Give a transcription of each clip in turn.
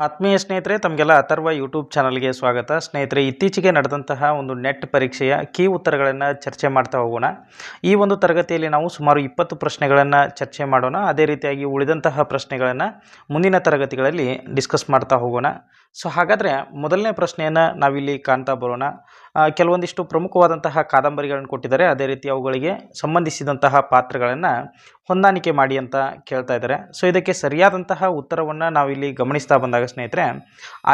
ಆತ್ಮೀಯ ಸ್ನೇಹಿತರೆ, ತಮಗೆಲ್ಲ ಅಥರ್ವ ಯೂಟ್ಯೂಬ್ ಚಾನಲ್ಗೆ ಸ್ವಾಗತ. ಸ್ನೇಹಿತರೆ, ಇತ್ತೀಚೆಗೆ ನಡೆದಂತಹ ಒಂದು ನೆಟ್ ಪರೀಕ್ಷೆಯ ಕೀ ಉತ್ತರಗಳನ್ನು ಚರ್ಚೆ ಮಾಡ್ತಾ ಹೋಗೋಣ. ಈ ಒಂದು ತರಗತಿಯಲ್ಲಿ ನಾವು ಸುಮಾರು ಇಪ್ಪತ್ತು ಪ್ರಶ್ನೆಗಳನ್ನು ಚರ್ಚೆ ಮಾಡೋಣ. ಅದೇ ರೀತಿಯಾಗಿ ಉಳಿದಂತಹ ಪ್ರಶ್ನೆಗಳನ್ನು ಮುಂದಿನ ತರಗತಿಗಳಲ್ಲಿ ಡಿಸ್ಕಸ್ ಮಾಡ್ತಾ ಹೋಗೋಣ. ಸೊ, ಹಾಗಾದರೆ ಮೊದಲನೇ ಪ್ರಶ್ನೆಯನ್ನು ನಾವಿಲ್ಲಿ ಕಾಣ್ತಾ ಬರೋಣ. ಕೆಲವೊಂದಿಷ್ಟು ಪ್ರಮುಖವಾದಂತಹ ಕಾದಂಬರಿಗಳನ್ನು ಕೊಟ್ಟಿದ್ದಾರೆ. ಅದೇ ರೀತಿ ಅವುಗಳಿಗೆ ಸಂಬಂಧಿಸಿದಂತಹ ಪಾತ್ರಗಳನ್ನು ಹೊಂದಾಣಿಕೆ ಮಾಡಿ ಅಂತ ಕೇಳ್ತಾ ಇದ್ದಾರೆ. ಸೊ ಇದಕ್ಕೆ ಸರಿಯಾದಂತಹ ಉತ್ತರವನ್ನು ನಾವಿಲ್ಲಿ ಗಮನಿಸ್ತಾ ಬಂದಾಗ, ಸ್ನೇಹಿತರೆ,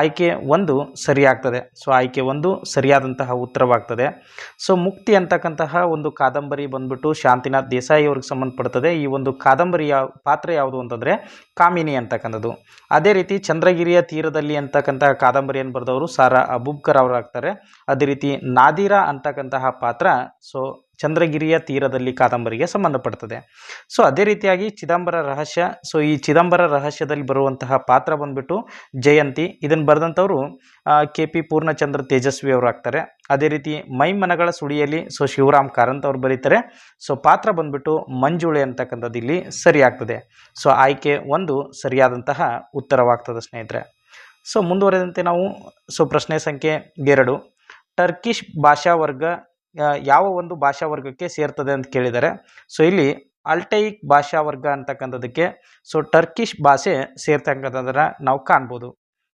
ಆಯ್ಕೆ ಒಂದು ಸರಿಯಾಗ್ತದೆ. ಸೊ ಆಯ್ಕೆ ಒಂದು ಸರಿಯಾದಂತಹ ಉತ್ತರವಾಗ್ತದೆ. ಸೊ ಮುಕ್ತಿ ಅಂತಕ್ಕಂತಹ ಒಂದು ಕಾದಂಬರಿ ಬಂದ್ಬಿಟ್ಟು ಶಾಂತಿನಾಥ್ ದೇಸಾಯಿ ಅವ್ರಿಗೆ ಸಂಬಂಧಪಡ್ತದೆ. ಈ ಒಂದು ಕಾದಂಬರಿಯ ಪಾತ್ರ ಯಾವುದು ಅಂತಂದರೆ ಕಾಮಿನಿ ಅಂತಕ್ಕಂಥದ್ದು. ಅದೇ ರೀತಿ ಚಂದ್ರಗಿರಿಯ ತೀರದಲ್ಲಿ ಅಂತಕ್ಕಂತಹ ಕಾದಂಬರಿಯನ್ನು ಬರೆದವರು ಸಾರಾ ಅಬುಬ್ಕರ್ ಅವರಾಗ್ತಾರೆ. ಅದೇ ರೀತಿ ನಾದಿರಾ ಅಂತಕ್ಕಂತಹ ಪಾತ್ರ, ಸೊ, ಚಂದ್ರಗಿರಿಯ ತೀರದಲ್ಲಿ ಕಾದಂಬರಿಗೆ ಸಂಬಂಧಪಡ್ತದೆ. ಸೊ, ಅದೇ ರೀತಿಯಾಗಿ ಚಿದಂಬರ ರಹಸ್ಯ, ಸೊ, ಈ ಚಿದಂಬರ ರಹಸ್ಯದಲ್ಲಿ ಬರುವಂತಹ ಪಾತ್ರ ಬಂದ್ಬಿಟ್ಟು ಜಯಂತಿ. ಇದನ್ನು ಬರೆದಂಥವರು ಕೆ ಪಿ ಪೂರ್ಣಚಂದ್ರ ತೇಜಸ್ವಿ ಅವರು ಆಗ್ತಾರೆ. ಅದೇ ರೀತಿ ಮೈಮನಗಳ ಸುಳಿಯಲ್ಲಿ, ಸೊ, ಶಿವರಾಮ್ ಕಾರಂತ್ ಅವರು ಬರೀತಾರೆ. ಸೊ, ಪಾತ್ರ ಬಂದ್ಬಿಟ್ಟು ಮಂಜುಳೆ ಅಂತಕ್ಕಂಥದ್ದು ಇಲ್ಲಿ ಸರಿಯಾಗ್ತದೆ ಸೊ, ಆಯ್ಕೆ ಒಂದು ಸರಿಯಾದಂತಹ ಉತ್ತರವಾಗ್ತದೆ ಸ್ನೇಹಿತರೆ. ಸೊ, ಮುಂದುವರೆದಂತೆ ನಾವು, ಸೊ, ಪ್ರಶ್ನೆ ಸಂಖ್ಯೆ ಎರಡು. ಟರ್ಕಿಶ್ ಭಾಷಾ ವರ್ಗ ಯಾವ ಒಂದು ಭಾಷಾ ವರ್ಗಕ್ಕೆ ಸೇರ್ತದೆ ಅಂತ ಕೇಳಿದ್ದಾರೆ ಸೊ ಇಲ್ಲಿ ಅಲ್ಟೈಕ್ ಭಾಷಾ ವರ್ಗ ಅಂತಕ್ಕಂಥದ್ದಕ್ಕೆ ಸೊ ಟರ್ಕಿಶ್ ಭಾಷೆ ಸೇರ್ತಕ್ಕಂಥದ್ದನ್ನು ನಾವು ಕಾಣ್ಬೋದು.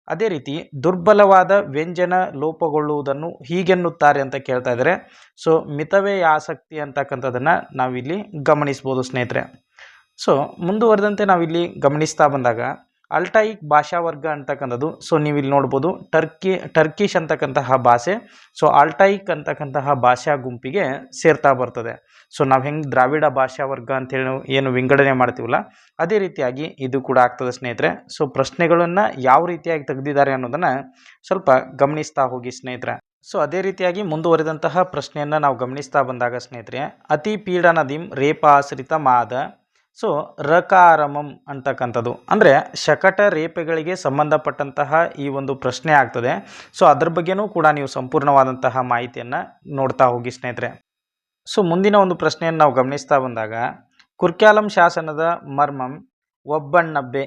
ಅದೇ ರೀತಿ ದುರ್ಬಲವಾದ ವ್ಯಂಜನ ಲೋಪಗೊಳ್ಳುವುದನ್ನು ಹೀಗೆನ್ನುತ್ತಾರೆ ಅಂತ ಕೇಳ್ತಾ ಇದ್ದಾರೆ. ಸೊ ಮಿತವೇ ಆಸಕ್ತಿ ಅಂತಕ್ಕಂಥದ್ದನ್ನು ನಾವಿಲ್ಲಿ ಗಮನಿಸ್ಬೋದು ಸ್ನೇಹಿತರೆ. ಸೊ ಮುಂದುವರೆದಂತೆ ನಾವಿಲ್ಲಿ ಗಮನಿಸ್ತಾ ಬಂದಾಗ ಅಲ್ಟೈಕ್ ಭಾಷಾ ವರ್ಗ ಅಂತಕ್ಕಂಥದ್ದು. ಸೊ ನೀವು ಇಲ್ಲಿ ನೋಡ್ಬೋದು ಟರ್ಕಿ, ಟರ್ಕಿಶ್ ಅಂತಕ್ಕಂತಹ ಭಾಷೆ. ಸೊ ಅಲ್ಟಾಯಿಕ್ ಅಂತಕ್ಕಂತಹ ಭಾಷಾ ಗುಂಪಿಗೆ ಸೇರ್ತಾ ಬರ್ತದೆ. ಸೊ ನಾವು ಹೆಂಗೆ ದ್ರಾವಿಡ ಭಾಷಾ ವರ್ಗ ಅಂತೇಳಿ ನಾವು ಏನು ವಿಂಗಡಣೆ ಮಾಡ್ತೀವಲ್ಲ, ಅದೇ ರೀತಿಯಾಗಿ ಇದು ಕೂಡ ಆಗ್ತದೆ ಸ್ನೇಹಿತರೆ. ಸೊ ಪ್ರಶ್ನೆಗಳನ್ನು ಯಾವ ರೀತಿಯಾಗಿ ತೆಗೆದಿದ್ದಾರೆ ಅನ್ನೋದನ್ನು ಸ್ವಲ್ಪ ಗಮನಿಸ್ತಾ ಹೋಗಿ ಸ್ನೇಹಿತರೆ. ಸೊ ಅದೇ ರೀತಿಯಾಗಿ ಮುಂದುವರೆದಂತಹ ಪ್ರಶ್ನೆಯನ್ನು ನಾವು ಗಮನಿಸ್ತಾ ಬಂದಾಗ ಸ್ನೇಹಿತರೆ, ಅತಿ ಪೀಡನದಿಂ ರೇಪಾಶ್ರಿತ ಮಾದ ಸೊ, ರಕಾರಮಂ ಅಂತಕ್ಕಂಥದ್ದು. ಅಂದರೆ ಶಕಟ ರೇಪೆಗಳಿಗೆ ಸಂಬಂಧಪಟ್ಟಂತಹ ಈ ಒಂದು ಪ್ರಶ್ನೆ ಆಗ್ತದೆ. ಸೊ, ಅದ್ರ ಬಗ್ಗೆನೂ ಕೂಡ ನೀವು ಸಂಪೂರ್ಣವಾದಂತಹ ಮಾಹಿತಿಯನ್ನು ನೋಡ್ತಾ ಹೋಗಿ ಸ್ನೇಹಿತರೆ. ಸೊ, ಮುಂದಿನ ಒಂದು ಪ್ರಶ್ನೆಯನ್ನು ನಾವು ಗಮನಿಸ್ತಾ ಬಂದಾಗ, ಕುರ್ಕ್ಯಾಲಂ ಶಾಸನದ ಮರ್ಮಂ ಒಬ್ಬಣ್ಣಬ್ಬೆ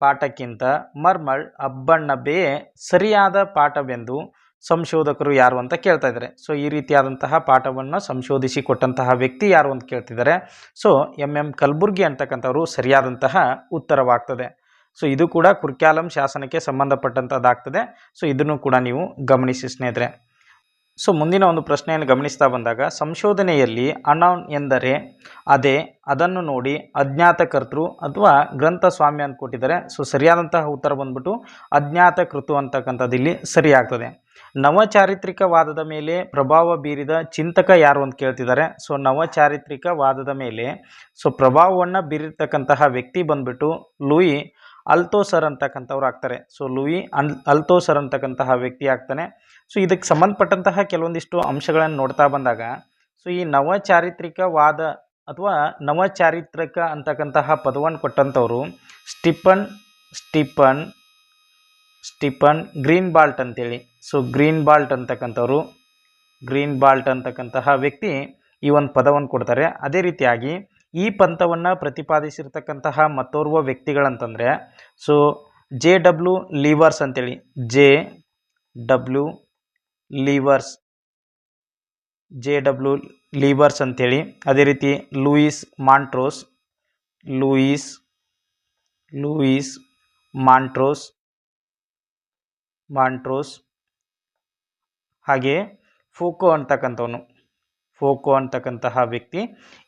ಪಾಠಕ್ಕಿಂತ ಮರ್ಮಳ್ ಅಬ್ಬಣ್ಣಬ್ಬೆಯೇ ಸರಿಯಾದ ಪಾಠವೆಂದು ಸಂಶೋಧಕರು ಯಾರು ಅಂತ ಕೇಳ್ತಾ ಇದ್ದಾರೆ. ಸೊ ಈ ರೀತಿಯಾದಂತಹ ಪಾಠವನ್ನು ಸಂಶೋಧಿಸಿ ಕೊಟ್ಟಂತಹ ವ್ಯಕ್ತಿ ಯಾರು ಅಂತ ಕೇಳ್ತಿದ್ದಾರೆ. ಸೊ ಎಂ ಎಂ ಕಲಬುರ್ಗಿ ಅಂತಕ್ಕಂಥವ್ರು ಸರಿಯಾದಂತಹ ಉತ್ತರವಾಗ್ತದೆ. ಸೊ ಇದು ಕೂಡ ಕುರ್ಕ್ಯಾಲಂ ಶಾಸನಕ್ಕೆ ಸಂಬಂಧಪಟ್ಟಂಥದ್ದಾಗ್ತದೆ. ಸೊ ಇದನ್ನು ಕೂಡ ನೀವು ಗಮನಿಸಿ ಸ್ನೇಹಿತರೆ. ಸೊ ಮುಂದಿನ ಒಂದು ಪ್ರಶ್ನೆಯನ್ನು ಗಮನಿಸ್ತಾ ಬಂದಾಗ, ಸಂಶೋಧನೆಯಲ್ಲಿ ಅನೌನ್ ಎಂದರೆ ಅದೇ, ಅದನ್ನು ನೋಡಿ ಅಜ್ಞಾತಕರ್ತೃ ಅಥವಾ ಗ್ರಂಥ ಸ್ವಾಮ್ಯ ಅಂತ ಕೊಟ್ಟಿದ್ದಾರೆ ಸೊ ಸರಿಯಾದಂತಹ ಉತ್ತರ ಬಂದ್ಬಿಟ್ಟು ಅಜ್ಞಾತ ಕೃತು ಅಂತಕ್ಕಂಥದ್ದು ಇಲ್ಲಿ ಸರಿಯಾಗ್ತದೆ. ನವಚಾರಿತ್ರಿಕವಾದದ ಮೇಲೆ ಪ್ರಭಾವ ಬೀರಿದ ಚಿಂತಕ ಯಾರು ಅಂತ ಕೇಳ್ತಿದ್ದಾರೆ. ಸೊ, ನವಚಾರಿತ್ರಿಕವಾದದ ಮೇಲೆ, ಸೊ, ಪ್ರಭಾವವನ್ನು ಬೀರಿರ್ತಕ್ಕಂತಹ ವ್ಯಕ್ತಿ ಬಂದ್ಬಿಟ್ಟು ಲೂಯಿ ಅಲ್ತೋಸರ್ ಅಂತಕ್ಕಂಥವ್ರು ಆಗ್ತಾರೆ. ಸೊ, ಲೂಯಿ ಅನ್ ಅಲ್ತೋಸರ್ ಅಂತಕ್ಕಂತಹ ವ್ಯಕ್ತಿ ಆಗ್ತಾನೆ. ಸೊ, ಇದಕ್ಕೆ ಸಂಬಂಧಪಟ್ಟಂತಹ ಕೆಲವೊಂದಿಷ್ಟು ಅಂಶಗಳನ್ನು ನೋಡ್ತಾ ಬಂದಾಗ, ಸೊ, ಈ ನವಚಾರಿತ್ರಿಕವಾದ ಅಥವಾ ನವಚಾರಿತ್ರಿಕ ಅಂತಕ್ಕಂತಹ ಪದವನ್ನು ಕೊಟ್ಟಂಥವ್ರು Stephen Stephen Stephen Greenblatt ಅಂತೇಳಿ. ಸೊ ಗ್ರೀನ್ ಬಾಲ್ಟ್ ಅಂತಕ್ಕಂಥವ್ರು ಗ್ರೀನ್ ಬಾಲ್ಟ್ ಅಂತಕ್ಕಂತಹ ವ್ಯಕ್ತಿ ಈ ಒಂದು ಪದವನ್ನು ಕೊಡ್ತಾರೆ. ಅದೇ ರೀತಿಯಾಗಿ ಈ ಪಂಥವನ್ನು ಪ್ರತಿಪಾದಿಸಿರ್ತಕ್ಕಂತಹ ಮತ್ತೋರ್ವ ವ್ಯಕ್ತಿಗಳಂತಂದರೆ ಸೊ ಜೆ ಡಬ್ಲ್ಯೂ ಲೀವರ್ಸ್ ಅಂತೇಳಿ. J W Levers, J W Levers ಅಂತೇಳಿ. ಅದೇ ರೀತಿ Louis Montrose, Louis Louis Montrose Montrose ಹಾಗೆ ಫೋಕೋ ಅಂತಕ್ಕಂಥವನು. ಫೋಕೋ ಅಂತಕ್ಕಂತಹ ವ್ಯಕ್ತಿ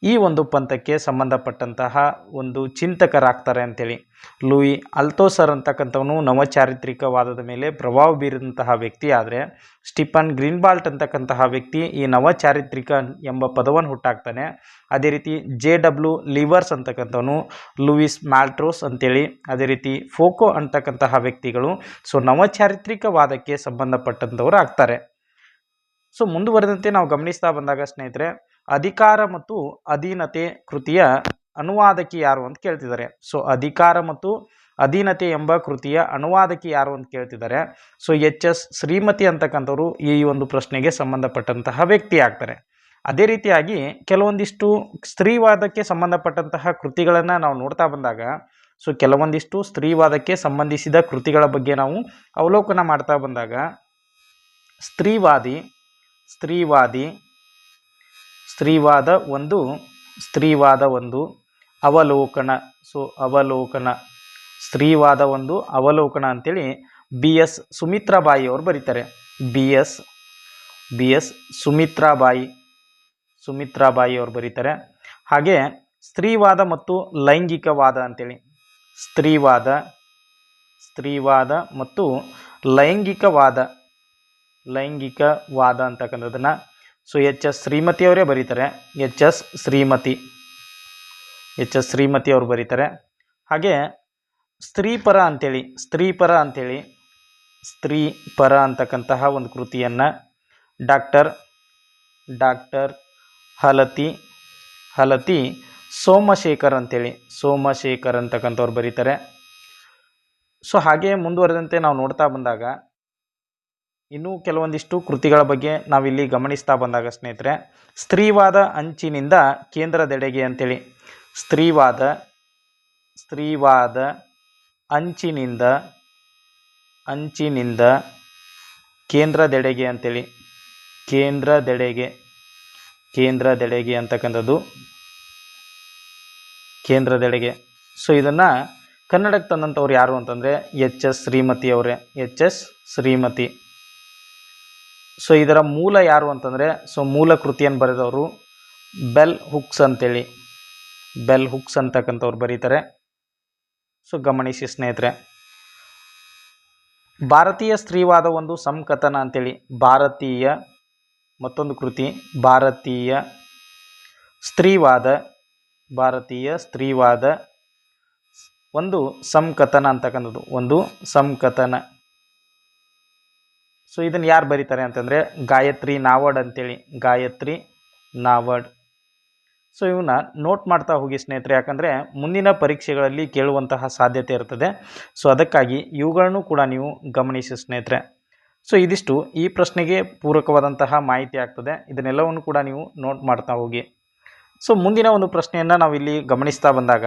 ಈ ಒಂದು ಪಂಥಕ್ಕೆ ಸಂಬಂಧಪಟ್ಟಂತಹ ಒಂದು ಚಿಂತಕರಾಗ್ತಾರೆ ಅಂಥೇಳಿ ಲೂಯಿ ಅಲ್ತೋಸರ್ ಅಂತಕ್ಕಂಥವನು ನವಚಾರಿತ್ರಿಕವಾದದ ಮೇಲೆ ಪ್ರಭಾವ ಬೀರಿದಂತಹ ವ್ಯಕ್ತಿ ಆದರೆ ಸ್ಟಿಫನ್ ಗ್ರೀನ್ಬಾಲ್ಟ್ ಅಂತಕ್ಕಂತಹ ವ್ಯಕ್ತಿ ಈ ನವಚಾರಿತ್ರಿಕ ಎಂಬ ಪದವನ್ನು ಹುಟ್ಟಾಕ್ತಾನೆ. ಅದೇ ರೀತಿ ಜೆ ಡಬ್ಲ್ಯೂ ಲಿವರ್ಸ್ ಅಂತಕ್ಕಂಥವನು ಲೂಯಿಸ್ ಮ್ಯಾಲ್ಟ್ರೋಸ್ ಅಂತೇಳಿ. ಅದೇ ರೀತಿ ಫೋಕೋ ಅಂತಕ್ಕಂತಹ ವ್ಯಕ್ತಿಗಳು ಸೊ ನವಚಾರಿತ್ರಿಕವಾದಕ್ಕೆ ಸಂಬಂಧಪಟ್ಟಂಥವರು ಆಗ್ತಾರೆ ಸೊ ಮುಂದುವರೆದಂತೆ ನಾವು ಗಮನಿಸ್ತಾ ಬಂದಾಗ ಸ್ನೇಹಿತರೆ, ಅಧಿಕಾರ ಮತ್ತು ಅಧೀನತೆ ಕೃತಿಯ ಅನುವಾದಕಿ ಯಾರು ಅಂತ ಕೇಳ್ತಿದ್ದಾರೆ. ಸೊ ಅಧಿಕಾರ ಮತ್ತು ಅಧೀನತೆ ಎಂಬ ಕೃತಿಯ ಅನುವಾದಕಿ ಯಾರು ಅಂತ ಕೇಳ್ತಿದ್ದಾರೆ. ಸೊ ಎಚ್ ಎಸ್ ಶ್ರೀಮತಿ ಅಂತಕ್ಕಂಥವ್ರು ಈ ಒಂದು ಪ್ರಶ್ನೆಗೆ ಸಂಬಂಧಪಟ್ಟಂತಹ ವ್ಯಕ್ತಿ ಆಗ್ತಾರೆ. ಅದೇ ರೀತಿಯಾಗಿ ಕೆಲವೊಂದಿಷ್ಟು ಸ್ತ್ರೀವಾದಕ್ಕೆ ಸಂಬಂಧಪಟ್ಟಂತಹ ಕೃತಿಗಳನ್ನು ನಾವು ನೋಡ್ತಾ ಬಂದಾಗ, ಸೊ ಕೆಲವೊಂದಿಷ್ಟು ಸ್ತ್ರೀವಾದಕ್ಕೆ ಸಂಬಂಧಿಸಿದ ಕೃತಿಗಳ ಬಗ್ಗೆ ನಾವು ಅವಲೋಕನ ಮಾಡ್ತಾ ಬಂದಾಗ, ಸ್ತ್ರೀವಾದಿ ಸ್ತ್ರೀವಾದಿ. ಸ್ತ್ರೀವಾದ ಒಂದು ಸ್ತ್ರೀವಾದ ಒಂದು, ಅವಲೋಕನ. ಸೊ, ಅವಲೋಕನ. ಸ್ತ್ರೀವಾದ ಒಂದು, ಅವಲೋಕನ ಅಂತೇಳಿ ಬಿ ಎಸ್ ಸುಮಿತ್ರಾಬಾಯಿ ಅವರು ಬರೀತಾರೆ. B S B S Sumitrabai Sumitrabai ಅವರು ಬರೀತಾರೆ. ಹಾಗೆ ಸ್ತ್ರೀವಾದ ಮತ್ತು ಲೈಂಗಿಕವಾದ ಅಂತೇಳಿ. ಸ್ತ್ರೀವಾದ ಸ್ತ್ರೀವಾದ ಮತ್ತು ಲೈಂಗಿಕವಾದ. ಲೈಂಗಿಕವಾದ ಅಂತಕ್ಕಂಥದ್ದನ್ನು. ಸೊ ಎಚ್ ಎಸ್ ಶ್ರೀಮತಿ ಅವರೇ ಬರೀತಾರೆ. H S Shrimati. H S Shrimati ಅವರು ಬರೀತಾರೆ. ಹಾಗೆ ಸ್ತ್ರೀಪರ ಅಂಥೇಳಿ ಸ್ತ್ರೀಪರ ಅಂಥೇಳಿ ಸ್ತ್ರೀ ಪರ ಅಂತಕ್ಕಂತಹ ಒಂದು ಕೃತಿಯನ್ನು ಡಾಕ್ಟರ್ ಡಾಕ್ಟರ್ ಹಲತಿ ಹಲತಿ ಸೋಮಶೇಖರ್ ಅಂಥೇಳಿ ಸೋಮಶೇಖರ್ ಅಂತಕ್ಕಂಥವ್ರು ಬರೀತಾರೆ. ಸೊ ಹಾಗೆ ಮುಂದುವರೆದಂತೆ ನಾವು ನೋಡ್ತಾ ಬಂದಾಗ ಇನ್ನೂ ಕೆಲವೊಂದಿಷ್ಟು ಕೃತಿಗಳ ಬಗ್ಗೆ ನಾವಿಲ್ಲಿ ಗಮನಿಸ್ತಾ ಬಂದಾಗ, ಸ್ನೇಹಿತರೆ, ಸ್ತ್ರೀವಾದ ಅಂಚಿನಿಂದ ಕೇಂದ್ರದೆಡೆಗೆ ಅಂತೇಳಿ. ಸ್ತ್ರೀವಾದ ಸ್ತ್ರೀವಾದ ಅಂಚಿನಿಂದ ಅಂಚಿನಿಂದ ಕೇಂದ್ರದೆಡೆಗೆ ಅಂತೇಳಿ. ಕೇಂದ್ರದೆಡೆಗೆ ಕೇಂದ್ರದೆಡೆಗೆ ಅಂತಕ್ಕಂಥದ್ದು. ಕೇಂದ್ರದೆಡೆಗೆ. ಸೊ ಇದನ್ನು ಕನ್ನಡಕ್ಕೆ ತಂದಂಥವ್ರು ಯಾರು ಅಂತಂದರೆ ಎಚ್ ಎಸ್ ಶ್ರೀಮತಿ ಅವರೇ. H S Shrimati. ಸೊ ಇದರ ಮೂಲ ಯಾರು ಅಂತಂದರೆ ಸೊ ಮೂಲ ಕೃತಿಯನ್ನು ಬರೆದವರು ಬೆಲ್ ಹುಕ್ಸ್ ಅಂತೇಳಿ. ಬೆಲ್ ಹುಕ್ಸ್ ಅಂತಕ್ಕಂಥವ್ರು ಬರೀತಾರೆ. ಸೊ ಗಮನಿಸಿ ಸ್ನೇಹಿತರೆ. ಭಾರತೀಯ ಸ್ತ್ರೀವಾದ ಒಂದು ಸಂಕಥನ ಅಂತೇಳಿ. ಭಾರತೀಯ ಮತ್ತೊಂದು ಕೃತಿ, ಭಾರತೀಯ ಸ್ತ್ರೀವಾದ ಭಾರತೀಯ ಸ್ತ್ರೀವಾದ ಒಂದು ಸಂಕಥನ ಅಂತಕ್ಕಂಥದ್ದು. ಒಂದು ಸಂಕಥನ. ಸೊ ಇದನ್ನು ಯಾರು ಬರೀತಾರೆ ಅಂತಂದರೆ ಗಾಯತ್ರಿ ನಾವಡ್ ಅಂತೇಳಿ. ಗಾಯತ್ರಿ ನಾವಡ್. ಸೊ ಇವನ್ನ ನೋಟ್ ಮಾಡ್ತಾ ಹೋಗಿ ಸ್ನೇಹಿತರೆ, ಯಾಕಂದರೆ ಮುಂದಿನ ಪರೀಕ್ಷೆಗಳಲ್ಲಿ ಕೇಳುವಂತಹ ಸಾಧ್ಯತೆ ಇರ್ತದೆ. ಸೊ ಅದಕ್ಕಾಗಿ ಇವುಗಳನ್ನು ಕೂಡ ನೀವು ಗಮನಿಸಿ ಸ್ನೇಹಿತರೆ. ಸೊ ಇದಿಷ್ಟು ಈ ಪ್ರಶ್ನೆಗೆ ಪೂರಕವಾದಂತಹ ಮಾಹಿತಿ ಆಗ್ತದೆ. ಇದನ್ನೆಲ್ಲವನ್ನು ಕೂಡ ನೀವು ನೋಟ್ ಮಾಡ್ತಾ ಹೋಗಿ. ಸೊ ಮುಂದಿನ ಒಂದು ಪ್ರಶ್ನೆಯನ್ನು ನಾವಿಲ್ಲಿ ಗಮನಿಸ್ತಾ ಬಂದಾಗ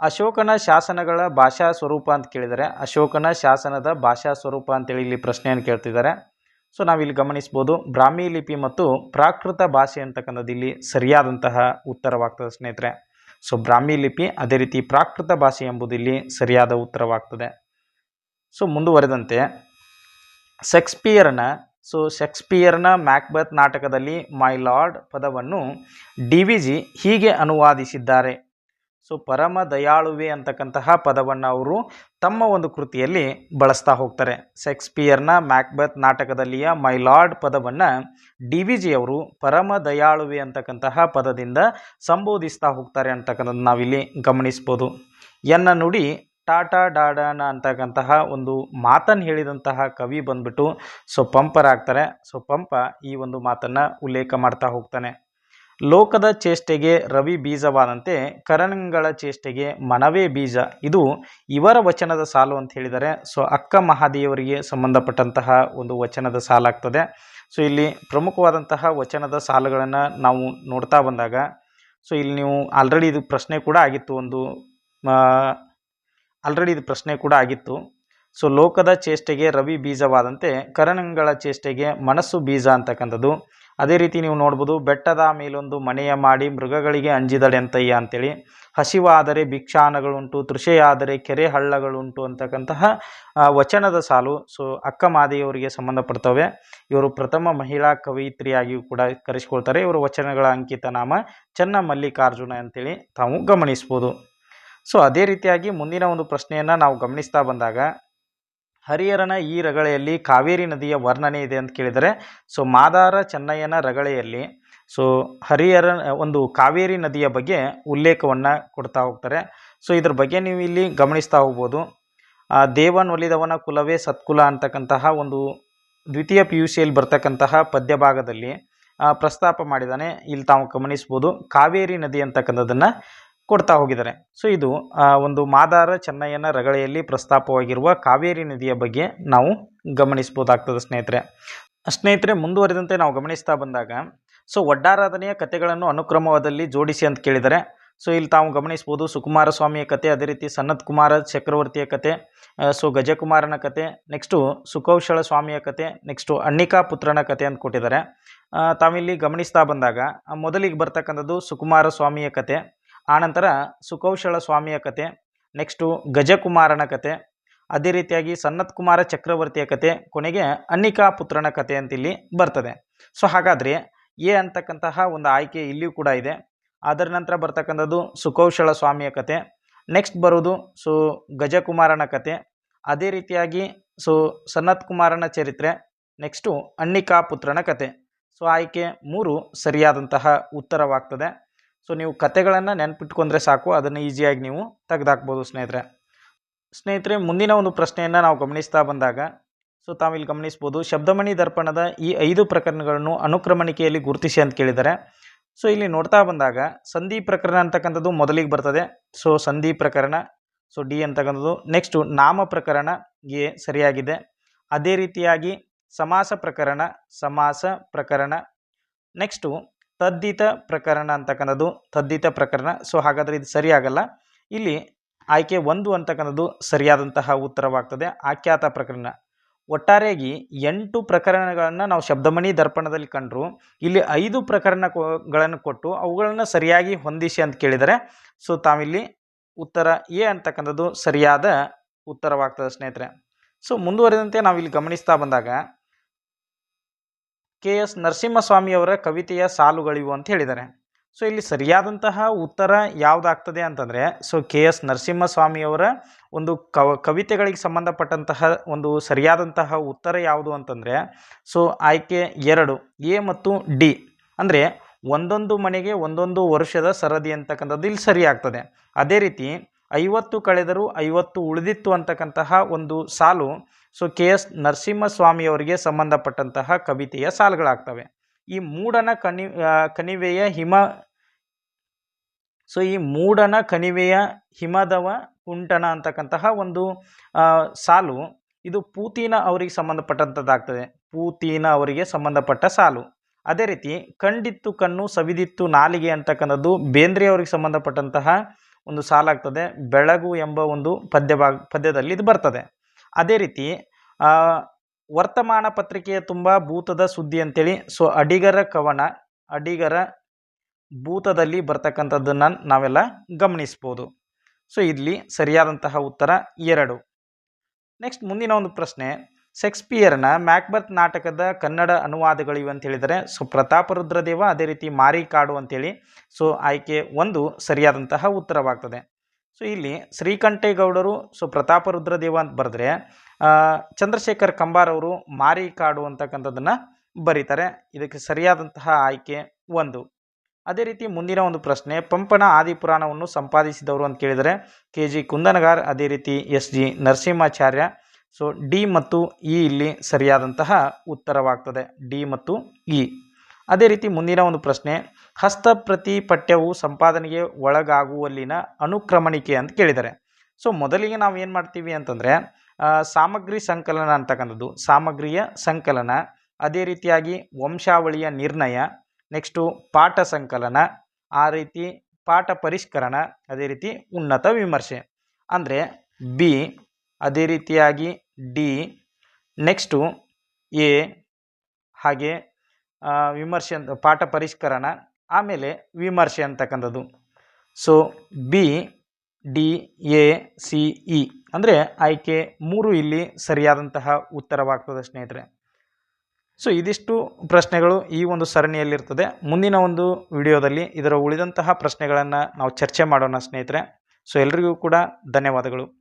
ಅಶೋಕನ ಶಾಸನಗಳ ಭಾಷಾ ಸ್ವರೂಪ ಅಂತ ಕೇಳಿದರೆ, ಅಶೋಕನ ಶಾಸನದ ಭಾಷಾ ಸ್ವರೂಪ ಅಂತೇಳಿ ಇಲ್ಲಿ ಪ್ರಶ್ನೆಯನ್ನು ಕೇಳ್ತಿದ್ದಾರೆ. ಸೊ, ನಾವಿಲ್ಲಿ ಗಮನಿಸ್ಬೋದು, ಬ್ರಾಹ್ಮಿ ಲಿಪಿ ಮತ್ತು ಪ್ರಾಕೃತ ಭಾಷೆ ಅಂತಕ್ಕಂಥದ್ದು ಇಲ್ಲಿ ಸರಿಯಾದಂತಹ ಉತ್ತರವಾಗ್ತದೆ ಸ್ನೇಹಿತರೆ. ಸೊ, ಬ್ರಾಹ್ಮಿ ಲಿಪಿ ಅದೇ ರೀತಿ ಪ್ರಾಕೃತ ಭಾಷೆ ಎಂಬುದು ಇಲ್ಲಿ ಸರಿಯಾದ ಉತ್ತರವಾಗ್ತದೆ. ಸೊ, ಮುಂದುವರೆದಂತೆ, ಶೆಕ್ಸ್ಪಿಯರ್ನ, ಸೊ, ಶೆಕ್ಸ್ಪಿಯರ್ನ ಮ್ಯಾಕ್ಬತ್ ನಾಟಕದಲ್ಲಿ ಮೈ ಲಾರ್ಡ್ ಪದವನ್ನು ಡಿ ಹೀಗೆ ಅನುವಾದಿಸಿದ್ದಾರೆ. ಸೊ ಪರಮ ದಯಾಳುವೆ ಅಂತಕ್ಕಂತಹ ಪದವನ್ನು ಅವರು ತಮ್ಮ ಒಂದು ಕೃತಿಯಲ್ಲಿ ಬಳಸ್ತಾ ಹೋಗ್ತಾರೆ. ಶೇಕ್ಸ್ಪಿಯರ್ನ ಮ್ಯಾಕ್ಬೆತ್ ನಾಟಕದಲ್ಲಿಯ ಮೈ ಲಾರ್ಡ್ ಪದವನ್ನು ಡಿ ವಿ ಜಿ ಅವರು ಪರಮ ದಯಾಳುವೆ ಅಂತಕ್ಕಂತಹ ಪದದಿಂದ ಸಂಬೋಧಿಸ್ತಾ ಹೋಗ್ತಾರೆ ಅಂತಕ್ಕಂಥದ್ದು ನಾವಿಲ್ಲಿ ಗಮನಿಸ್ಬೋದು. ಎನ್ನ ನುಡಿ ಟಾಟಾ ಡಾಡಾನ ಅಂತಕ್ಕಂತಹ ಒಂದು ಮಾತನ್ನು ಹೇಳಿದಂತಹ ಕವಿ ಬಂದ್ಬಿಟ್ಟು ಸೊ ಪಂಪರಾಗ್ತಾರೆ. ಸೊ ಪಂಪ ಈ ಒಂದು ಮಾತನ್ನು ಉಲ್ಲೇಖ ಮಾಡ್ತಾ ಹೋಗ್ತಾನೆ. ಲೋಕದ ಚೇಷ್ಟೆಗೆ ರವಿ ಬೀಜವಾದಂತೆ ಕರಣಗಳ ಚೇಷ್ಟೆಗೆ ಮನವೇ ಬೀಜ. ಇದು ಇವರ ವಚನದ ಸಾಲು ಅಂತ ಹೇಳಿದರೆ, ಸೊ ಅಕ್ಕ ಮಹಾದೇವರಿಗೆ ಸಂಬಂಧಪಟ್ಟಂತಹ ಒಂದು ವಚನದ ಸಾಲಾಗ್ತದೆ. ಸೊ ಇಲ್ಲಿ ಪ್ರಮುಖವಾದಂತಹ ವಚನದ ಸಾಲುಗಳನ್ನು ನಾವು ನೋಡ್ತಾ ಬಂದಾಗ, ಸೊ ಇಲ್ಲಿ ನೀವು ಆಲ್ರೆಡಿ ಇದು ಪ್ರಶ್ನೆ ಕೂಡ ಆಗಿತ್ತು ಒಂದು ಆಲ್ರೆಡಿ ಇದು ಪ್ರಶ್ನೆ ಕೂಡ ಆಗಿತ್ತು. ಸೊ ಲೋಕದ ಚೇಷ್ಟೆಗೆ ರವಿ ಬೀಜವಾದಂತೆ ಕರಣಗಳ ಚೇಷ್ಟೆಗೆ ಮನಸ್ಸು ಬೀಜ ಅಂತಕ್ಕಂಥದ್ದು. ಅದೇ ರೀತಿ ನೀವು ನೋಡ್ಬೋದು, ಬೆಟ್ಟದ ಮೇಲೊಂದು ಮನೆಯ ಮಾಡಿ ಮೃಗಗಳಿಗೆ ಅಂಜಿದಡೆಂತಯ್ಯ ಅಂತೇಳಿ. ಹಸಿವಾದರೆ ಭಿಕ್ಷಾನಗಳುಂಟು, ತೃಷೆಯಾದರೆ ಕೆರೆ ಹಳ್ಳಗಳುಂಟು ಅಂತಕ್ಕಂತಹ ವಚನದ ಸಾಲು. ಸೊ ಅಕ್ಕ ಮಾದೆಯವರಿಗೆ ಸಂಬಂಧಪಡ್ತವೆ. ಇವರು ಪ್ರಥಮ ಮಹಿಳಾ ಕವಯಿತ್ರಿಯಾಗಿಯೂ ಕೂಡ ಕರೆಸಿಕೊಳ್ತಾರೆ. ಇವರ ವಚನಗಳ ಅಂಕಿತ ನಾಮ ಚೆನ್ನ ಮಲ್ಲಿಕಾರ್ಜುನ ಅಂತೇಳಿ ತಾವು ಗಮನಿಸ್ಬೋದು. ಸೊ ಅದೇ ರೀತಿಯಾಗಿ ಮುಂದಿನ ಒಂದು ಪ್ರಶ್ನೆಯನ್ನು ನಾವು ಗಮನಿಸ್ತಾ ಬಂದಾಗ ಹರಿಹರನ ಈ ರಗಳೆಯಲ್ಲಿ ಕಾವೇರಿ ನದಿಯ ವರ್ಣನೆ ಇದೆ ಅಂತ ಕೇಳಿದರೆ, ಸೊ ಮಾದಾರ ಚೆನ್ನಯ್ಯನ ರಗಳೆಯಲ್ಲಿ, ಸೊ ಹರಿಹರ ಒಂದು ಕಾವೇರಿ ನದಿಯ ಬಗ್ಗೆ ಉಲ್ಲೇಖವನ್ನು ಕೊಡ್ತಾ ಹೋಗ್ತಾರೆ. ಸೊ ಇದ್ರ ಬಗ್ಗೆ ನೀವು ಇಲ್ಲಿ ಗಮನಿಸ್ತಾ ಹೋಗ್ಬೋದು. ದೇವನ್ ಒಲಿದವನ ಕುಲವೇ ಸತ್ಕುಲ ಅಂತಕ್ಕಂತಹ ಒಂದು ದ್ವಿತೀಯ ಪಿ ಯು ಸಿಯಲ್ಲಿ ಬರ್ತಕ್ಕಂತಹ ಪದ್ಯ ಭಾಗದಲ್ಲಿ ಪ್ರಸ್ತಾಪ ಮಾಡಿದ್ದಾನೆ. ಇಲ್ಲಿ ತಾವು ಗಮನಿಸ್ಬೋದು, ಕಾವೇರಿ ನದಿ ಅಂತಕ್ಕಂಥದ್ದನ್ನು ಕೊಡ್ತಾ ಹೋಗಿದ್ದಾರೆ. ಸೊ ಇದು ಒಂದು ಮಾದಾರ ಚೆನ್ನಯ್ಯನ ರಗಳೆಯಲ್ಲಿ ಪ್ರಸ್ತಾಪವಾಗಿರುವ ಕಾವೇರಿ ನದಿಯ ಬಗ್ಗೆ ನಾವು ಗಮನಿಸ್ಬೋದಾಗ್ತದೆ ಸ್ನೇಹಿತರೆ. ಸ್ನೇಹಿತರೆ, ಮುಂದುವರಿದಂತೆ ನಾವು ಗಮನಿಸ್ತಾ ಬಂದಾಗ ಸೊ ಒಡ್ಡಾರಾಧನೆಯ ಕಥೆಗಳನ್ನು ಅನುಕ್ರಮವಾದಲ್ಲಿ ಜೋಡಿಸಿ ಅಂತ ಕೇಳಿದರೆ ಸೊ ಇಲ್ಲಿ ತಾವು ಗಮನಿಸ್ಬೋದು ಸುಕುಮಾರ ಸ್ವಾಮಿಯ ಕತೆ, ಅದೇ ರೀತಿ ಸನ್ನತ್ ಕುಮಾರ ಚಕ್ರವರ್ತಿಯ ಕತೆ ಸೊ ಗಜಕುಮಾರನ ಕತೆ ನೆಕ್ಸ್ಟು ಸುಕೌಶಲ ಸ್ವಾಮಿಯ ಕತೆ ನೆಕ್ಸ್ಟು ಅಣ್ಣಿಕಾ ಪುತ್ರನ ಕತೆ ಅಂತ ಕೊಟ್ಟಿದ್ದಾರೆ. ತಾವಿಲ್ಲಿ ಗಮನಿಸ್ತಾ ಬಂದಾಗ ಮೊದಲಿಗೆ ಬರ್ತಕ್ಕಂಥದ್ದು ಸುಕುಮಾರ ಸ್ವಾಮಿಯ ಕತೆ ಆನಂತರ ಸುಕೌಶಲ ಸ್ವಾಮಿಯ ಕತೆ, ನೆಕ್ಸ್ಟು ಗಜಕುಮಾರನ ಕತೆ, ಅದೇ ರೀತಿಯಾಗಿ ಸನ್ನತ್ ಕುಮಾರ ಚಕ್ರವರ್ತಿಯ ಕತೆ, ಕೊನೆಗೆ ಅನ್ನಿಕಾ ಪುತ್ರನ ಕತೆ ಅಂತ ಇಲ್ಲಿ ಬರ್ತದೆ. ಸೊ ಹಾಗಾದರೆ ಎ ಅಂತಕ್ಕಂತಹ ಒಂದು ಆಯ್ಕೆ ಇಲ್ಲಿಯೂ ಕೂಡ ಇದೆ. ಅದರ ನಂತರ ಬರ್ತಕ್ಕಂಥದ್ದು ಸುಕೌಶಲ ಸ್ವಾಮಿಯ ಕತೆ, ನೆಕ್ಸ್ಟ್ ಬರೋದು ಸೊ ಗಜಕುಮಾರನ ಕತೆ, ಅದೇ ರೀತಿಯಾಗಿ ಸೊ ಸನ್ನತ್ ಕುಮಾರನ ಚರಿತ್ರೆ, ನೆಕ್ಸ್ಟು ಅನ್ನಿಕಾ ಪುತ್ರನ ಕತೆ. ಸೊ ಆಯ್ಕೆ ಮೂರು ಸರಿಯಾದಂತಹ ಉತ್ತರವಾಗ್ತದೆ. ಸೊ ನೀವು ಕತೆಗಳನ್ನು ನೆನಪಿಟ್ಕೊಂಡ್ರೆ ಸಾಕು, ಅದನ್ನು ಈಸಿಯಾಗಿ ನೀವು ತೆಗೆದಾಕ್ಬೋದು ಸ್ನೇಹಿತರೆ. ಸ್ನೇಹಿತರೆ, ಮುಂದಿನ ಒಂದು ಪ್ರಶ್ನೆಯನ್ನು ನಾವು ಗಮನಿಸ್ತಾ ಬಂದಾಗ ಸೊ ತಾವಿಲ್ಲಿ ಗಮನಿಸ್ಬೋದು, ಶಬ್ದಮಣಿ ದರ್ಪಣದ ಈ ಐದು ಪ್ರಕರಣಗಳನ್ನು ಅನುಕ್ರಮಣಿಕೆಯಲ್ಲಿ ಗುರುತಿಸಿ ಅಂತ ಕೇಳಿದ್ದಾರೆ. ಸೊ ಇಲ್ಲಿ ನೋಡ್ತಾ ಬಂದಾಗ, ಸಂಧಿ ಪ್ರಕರಣ ಅಂತಕ್ಕಂಥದ್ದು ಮೊದಲಿಗೆ ಬರ್ತದೆ. ಸೊ ಸಂಧಿ ಪ್ರಕರಣ ಸೊ ಡಿ ಅಂತಕ್ಕಂಥದ್ದು. ನೆಕ್ಸ್ಟು ನಾಮ ಪ್ರಕರಣ, ಎ ಸರಿಯಾಗಿದೆ. ಅದೇ ರೀತಿಯಾಗಿ ಸಮಾಸ ಪ್ರಕರಣ ಸಮಾಸ ಪ್ರಕರಣ. ನೆಕ್ಸ್ಟು ತದ್ದಿತ ಪ್ರಕರಣ ಅಂತಕ್ಕಂಥದ್ದು, ತದ್ದಿತ ಪ್ರಕರಣ. ಸೊ ಹಾಗಾದರೆ ಇದು ಸರಿಯಾಗಲ್ಲ. ಇಲ್ಲಿ ಆಯ್ಕೆ ಒಂದು ಅಂತಕ್ಕಂಥದ್ದು ಸರಿಯಾದಂತಹ ಉತ್ತರವಾಗ್ತದೆ. ಆಖ್ಯಾತ ಪ್ರಕರಣ. ಒಟ್ಟಾರೆಯಾಗಿ ಎಂಟು ಪ್ರಕರಣಗಳನ್ನು ನಾವು ಶಬ್ದಮಣಿ ದರ್ಪಣದಲ್ಲಿ ಕಂಡರು. ಇಲ್ಲಿ ಐದು ಪ್ರಕರಣಗಳನ್ನು ಕೊಟ್ಟು ಅವುಗಳನ್ನು ಸರಿಯಾಗಿ ಹೊಂದಿಸಿ ಅಂತ ಕೇಳಿದರೆ ಸೊ ತಾವಿಲ್ಲಿ ಉತ್ತರ ಎ ಅಂತಕ್ಕಂಥದ್ದು ಸರಿಯಾದ ಉತ್ತರವಾಗ್ತದೆ ಸ್ನೇಹಿತರೆ. ಸೊ ಮುಂದುವರಿದಂತೆ ನಾವಿಲ್ಲಿ ಗಮನಿಸ್ತಾ ಬಂದಾಗ ಕೆ. ಎಸ್. ನರಸಿಂಹಸ್ವಾಮಿಯವರ ಕವಿತೆಯ ಸಾಲುಗಳಿವು ಅಂತ ಹೇಳಿದ್ದಾರೆ. ಸೊ, ಇಲ್ಲಿ ಸರಿಯಾದಂತಹ ಉತ್ತರ ಯಾವುದಾಗ್ತದೆ ಅಂತಂದರೆ, ಸೊ, ಕೆ. ಎಸ್. ನರಸಿಂಹಸ್ವಾಮಿಯವರ ಒಂದು ಕವ, ಕವಿತೆಗಳಿಗೆ ಸಂಬಂಧಪಟ್ಟಂತಹ ಒಂದು ಸರಿಯಾದಂತಹ ಉತ್ತರ ಯಾವುದು ಅಂತಂದರೆ, ಸೊ, ಆಯ್ಕೆ ಎರಡು, ಎ ಮತ್ತು ಡಿ. ಅಂದರೆ, ಒಂದೊಂದು ಮನೆಗೆ ಒಂದೊಂದು ವರ್ಷದ ಸರದಿ ಅಂತಕ್ಕಂಥದ್ದು ಇಲ್ಲಿ ಸರಿಯಾಗ್ತದೆ ಅದೇ ರೀತಿ ಐವತ್ತು ಕಳೆದರೂ ಐವತ್ತು ಉಳಿದಿತ್ತು ಅಂತಕ್ಕಂತಹ ಒಂದು ಸಾಲು ಸೊ ಕೆ ಎಸ್ ನರಸಿಂಹಸ್ವಾಮಿಯವರಿಗೆ ಸಂಬಂಧಪಟ್ಟಂತಹ ಕವಿತೆಯ ಸಾಲುಗಳಾಗ್ತವೆ. ಈ ಮೂಡನ ಕಣಿ ಕಣಿವೆಯ ಹಿಮ ಸೊ ಈ ಮೂಡನ ಕಣಿವೆಯ ಹಿಮದವ ಕುಂಟನ ಅಂತಕ್ಕಂತಹ ಒಂದು ಸಾಲು, ಇದು ಪೂತಿನ ಅವರಿಗೆ ಸಂಬಂಧಪಟ್ಟಂಥದ್ದಾಗ್ತದೆ ಪೂತಿನ ಅವರಿಗೆ ಸಂಬಂಧಪಟ್ಟ ಸಾಲು. ಅದೇ ರೀತಿ ಕಂಡಿತ್ತು ಕಣ್ಣು ಸವಿದಿತ್ತು ನಾಲಿಗೆ ಅಂತಕ್ಕಂಥದ್ದು ಬೇಂದ್ರೆ ಅವರಿಗೆ ಸಂಬಂಧಪಟ್ಟಂತಹ ಒಂದು ಸಾಲಾಗ್ತದೆ. ಬೆಳಗು ಎಂಬ ಒಂದು ಪದ್ಯ ಭಾಗ ಪದ್ಯದಲ್ಲಿ ಇದು ಬರ್ತದೆ. ಅದೇ ರೀತಿ ವರ್ತಮಾನ ಪತ್ರಿಕೆಯ ತುಂಬ ಭೂತದ ಸುದ್ದಿ ಅಂತೇಳಿ, ಸೊ ಅಡಿಗರ ಕವನ, ಅಡಿಗರ ಭೂತದಲ್ಲಿ ಬರ್ತಕ್ಕಂಥದ್ದನ್ನು ನಾವೆಲ್ಲ ಗಮನಿಸ್ಬೋದು. ಸೊ ಇಲ್ಲಿ ಸರಿಯಾದಂತಹ ಉತ್ತರ ಎರಡು. ನೆಕ್ಸ್ಟ್ ಮುಂದಿನ ಒಂದು ಪ್ರಶ್ನೆ, ಶೆಕ್ಸ್ಪಿಯರ್ನ ಮ್ಯಾಕ್ಬತ್ ನಾಟಕದ ಕನ್ನಡ ಅನುವಾದಗಳಿವೆ ಅಂತ ಹೇಳಿದರೆ, ಸೊ ಪ್ರತಾಪರುದ್ರದೇವ ಅದೇ ರೀತಿ ಮಾರಿಕಾಡು ಅಂತೇಳಿ, ಸೊ ಆಯ್ಕೆ ಒಂದು ಸರಿಯಾದಂತಹ ಉತ್ತರವಾಗ್ತದೆ. ಸೊ ಇಲ್ಲಿ ಶ್ರೀಕಂಠೇಗೌಡರು ಸೊ ಪ್ರತಾಪರುದ್ರದೇವ ಅಂತ ಬರೆದ್ರೆ ಚಂದ್ರಶೇಖರ್ ಕಂಬಾರ್ ಅವರು ಮಾರಿಕಾಡು ಅಂತಕ್ಕಂಥದ್ದನ್ನು ಬರೀತಾರೆ. ಇದಕ್ಕೆ ಸರಿಯಾದಂತಹ ಆಯ್ಕೆ ಒಂದು. ಅದೇ ರೀತಿ ಮುಂದಿನ ಒಂದು ಪ್ರಶ್ನೆ, ಪಂಪನ ಆದಿಪುರಾಣವನ್ನು ಸಂಪಾದಿಸಿದವರು ಅಂತ ಕೇಳಿದರೆ, ಕೆ ಜಿ ಕುಂದನಗಾರ್, ಅದೇ ರೀತಿ S G Narasimhacharya. So D ಮತ್ತು ಇ ಇಲ್ಲಿ ಸರಿಯಾದಂತಹ ಉತ್ತರವಾಗ್ತದೆ. ಡಿ ಮತ್ತು ಇ. ಅದೇ ರೀತಿ ಮುಂದಿನ ಒಂದು ಪ್ರಶ್ನೆ ಹಸ್ತಪ್ರತಿ ಪಠ್ಯವು ಸಂಪಾದನೆಗೆ ಒಳಗಾಗುವಲ್ಲಿನ ಅನುಕ್ರಮಣಿಕೆ ಅಂತ ಕೇಳಿದ್ದಾರೆ. ಸೊ, ಮೊದಲಿಗೆ ನಾವು ಏನು ಮಾಡ್ತೀವಿ ಅಂತಂದರೆ ಸಾಮಗ್ರಿ ಸಂಕಲನ ಅಂತಕ್ಕಂಥದ್ದು, ಸಾಮಗ್ರಿಯ ಸಂಕಲನ, ಅದೇ ರೀತಿಯಾಗಿ ವಂಶಾವಳಿಯ ನಿರ್ಣಯ, ನೆಕ್ಸ್ಟು ಪಾಠ ಸಂಕಲನ, ಆ ರೀತಿ ಪಾಠ ಪರಿಷ್ಕರಣ, ಅದೇ ರೀತಿ ಉನ್ನತ ವಿಮರ್ಶೆ. ಅಂದರೆ, ಬಿ, ಅದೇ ರೀತಿಯಾಗಿ ಡಿ, ನೆಕ್ಸ್ಟು ಎ, ಹಾಗೆ ವಿಮರ್ಶೆ ಅಂತ, ಪಾಠ ಪರಿಷ್ಕರಣ, ಆಮೇಲೆ ವಿಮರ್ಶೆ ಅಂತಕ್ಕಂಥದ್ದು. So B D A C E ಅಂದರೆ ಆಯ್ಕೆ ಮೂರು ಇಲ್ಲಿ ಸರಿಯಾದಂತಹ ಉತ್ತರವಾಗ್ತದೆ ಸ್ನೇಹಿತರೆ. ಸೊ ಇದಿಷ್ಟು ಪ್ರಶ್ನೆಗಳು ಈ ಒಂದು ಸರಣಿಯಲ್ಲಿರ್ತದೆ. ಮುಂದಿನ ಒಂದು ವಿಡಿಯೋದಲ್ಲಿ ಇದರ ಉಳಿದಂತಹ ಪ್ರಶ್ನೆಗಳನ್ನು ನಾವು ಚರ್ಚೆ ಮಾಡೋಣ ಸ್ನೇಹಿತರೆ. ಸೊ ಎಲ್ರಿಗೂ ಕೂಡ ಧನ್ಯವಾದಗಳು.